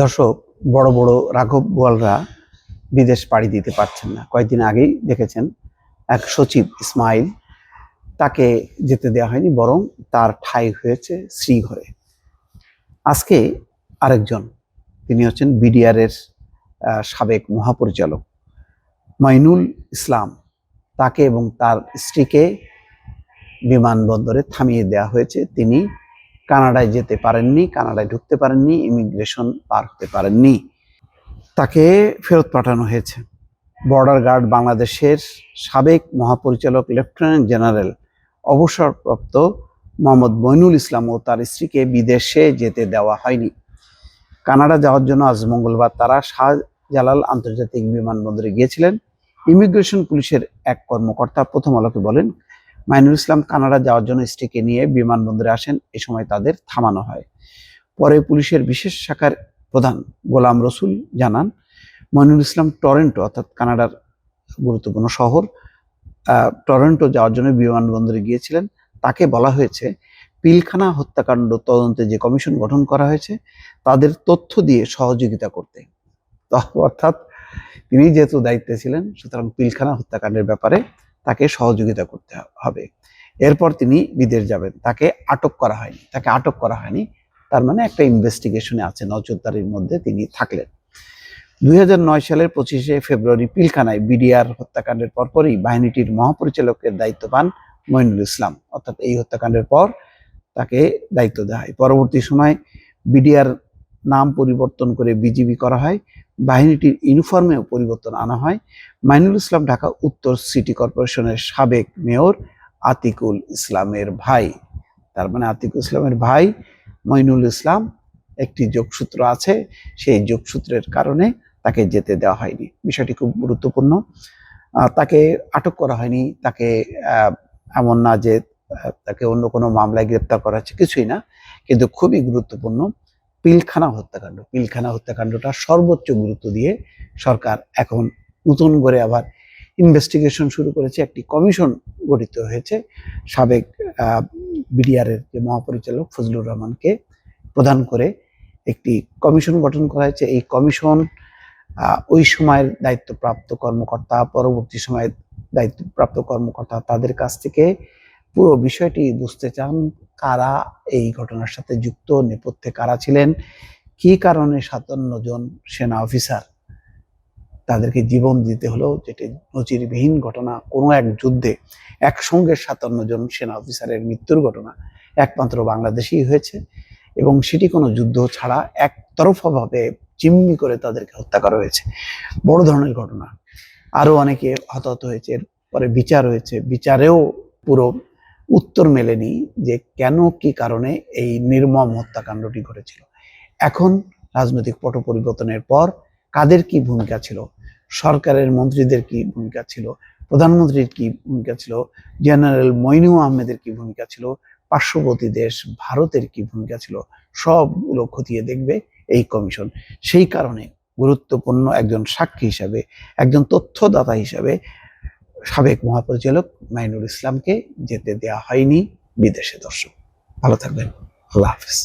দর্শক, বড় বড় রাঘব বোয়ালরা বিদেশ পাড়ি দিতে পারছেন না। কয়েকদিন আগেই দেখেছেন এক সচিব ইসমাইল, তাকে যেতে দেওয়া হয়নি, বরং তার ঠাই হয়েছে শ্রীঘরে। আজকে আরেকজন, তিনি হচ্ছেন বিডিআর এর সাবেক মহাপরিচালক মাইনুল ইসলাম। তাকে এবং তার স্ত্রীকে বিমানবন্দরে থামিয়ে দেওয়া হয়েছে। তিনি কানাডায় যেতে পারেননি, কানাডায় ঢুকতে পারেননি, ইমিগ্রেশন পার হতে পারেননি। তাকে ফেরত পাঠানো হয়েছে। বর্ডার গার্ড বাংলাদেশের সাবেক মহাপরিচালক লেফটেন্যান্ট জেনারেল, অবসরপ্রাপ্ত মোহাম্মদ মইনুল ইসলাম ও তার স্ত্রীকে বিদেশে যেতে দেওয়া হয়নি। কানাডা যাওয়ার জন্য আজ মঙ্গলবার তারা শাহজালাল আন্তর্জাতিক বিমানবন্দরে গিয়েছিলেন। ইমিগ্রেশন পুলিশের এক কর্মকর্তা প্রথম আলোকে বলেন মাইনুল ইসলাম কানাডা যাওয়ার জন্য স্ত্রীকে নিয়ে বিমানবন্দরে আসেন। এ সময় তাদের থামানো হয়। পরে পুলিশের বিশেষ শাখার প্রধান গোলাম রসুল জানান, মইনুল ইসলাম টরেন্টো অর্থাৎ কানাডার গুরুত্বপূর্ণ শহর টরেন্টো যাওয়ার জন্য বিমানবন্দরে গিয়েছিলেন। তাকে বলা হয়েছে, পিলখানা হত্যাকাণ্ড তদন্তে যে কমিশন গঠন করা হয়েছে, তাদের তথ্য দিয়ে সহযোগিতা করতে। অর্থাৎ তিনি যেহেতু দায়িত্বে ছিলেন, সুতরাং পিলখানা হত্যাকাণ্ডের ব্যাপারে তাকে সহযোগিতা করতে হবে। এরপর তিনি বিদেশ যাবেন। তাকে আটক করা হয়নি। তাকে আটক করা হয়নি। তার মানে একটা ইনভেস্টিগেশনে আছে, নজরদারির মধ্যে তিনি থাকলেন। দুই হাজার নয় সালের পঁচিশে ফেব্রুয়ারি পিলখানায় বিডিআর হত্যাকাণ্ডের পরপরই বাহিনীটির মহাপরিচালকের দায়িত্ব পান মইনুল ইসলাম। অর্থাৎ এই হত্যাকাণ্ডের পর তাকে দায়িত্ব দেওয়া হয়। পরবর্তী সময় বিডিআর নাম পরিবর্তন করে বিজিবি করা হয়, বাহিনীটির ইউনিফর্মেও পরিবর্তন আনা হয়। মাইনুল ইসলাম ঢাকা উত্তর সিটি কর্পোরেশনের সাবেক মেয়র আতিকুল ইসলামের ভাই। তার মানে আতিকুল ইসলামের ভাই মইনুল ইসলাম একটি যোগসূত্র আছে, সেই যোগসূত্রের কারণে তাকে যেতে দেওয়া হয়নি। বিষয়টি খুব গুরুত্বপূর্ণ। তাকে আটক করা হয়নি, তাকে এমন না যে তাকে অন্য কোনো মামলায় গ্রেপ্তার করা হচ্ছে কিছুই না। কিন্তু খুবই গুরুত্বপূর্ণ পিলখানা হত্যাকাণ্ড। পিলখানা হত্যাকাণ্ডটা সর্বোচ্চ গুরুত্ব দিয়ে সরকার এখন নতুন করে আবার ইনভেস্টিগেশন শুরু করেছে। একটি কমিশন গঠিত হয়েছে সাবেক বিডিআর এর যে মহাপরিচালক ফজলুর রহমানকে প্রদান করে একটি কমিশন গঠন করা হয়েছে। এই কমিশন ওই সময়ের দায়িত্বপ্রাপ্ত কর্মকর্তা, পরবর্তী সময়ের দায়িত্বপ্রাপ্ত কর্মকর্তা তাদের কাছ থেকে পুরো বিষয়টি বুঝতে চান কারা এই ঘটনার সাথে যুক্ত, নেপথ্যে কারা ছিলেন, কি কারণে সাতান্ন জন সেনা অফিসার তাদেরকে জীবন দিতে হলো, যেটি নজিরবিহীন ঘটনা, কোনো এক যুদ্ধে একসঙ্গে সাতান্ন জন সেনা অফিসারের মৃত্যুর ঘটনা একমাত্র বাংলাদেশেই হয়েছে এবং সেটি কোনো যুদ্ধ ছাড়া একতরফাভাবে চিমনি করে তাদেরকে হত্যা করা হয়েছে। বড় ধরনের ঘটনা। আরও অনেকে হতাহত হয়েছে পরে বিচার হয়েছে। বিচারেও পুরো উত্তর মেলেনি যে কেন, কি কারণে এই নির্মম হত্যাকাণ্ডটি ঘটেছিল। এখন রাজনৈতিক পট পরিবর্তনের পর কাদের কি ভূমিকা ছিল? সরকারের মন্ত্রীদের কি ভূমিকা ছিল? প্রধানমন্ত্রীর কি ভূমিকা ছিল? জেনারেল মইনু আহমেদের কি ভূমিকা ছিল? পার্শ্ববর্তী দেশ ভারতের কি ভূমিকা ছিল? সবগুলো খতিয়ে দেখবে এই কমিশন। সেই কারণে গুরুত্বপূর্ণ একজন সাক্ষী হিসাবে, একজন তথ্যদাতা হিসাবে সাবেক মহাপরিচালক মাইনুল ইসলামকে যেতে দেয়া হয়নি বিদেশে দর্শক। ভালো থাকবেন। আল্লাহ হাফিজ।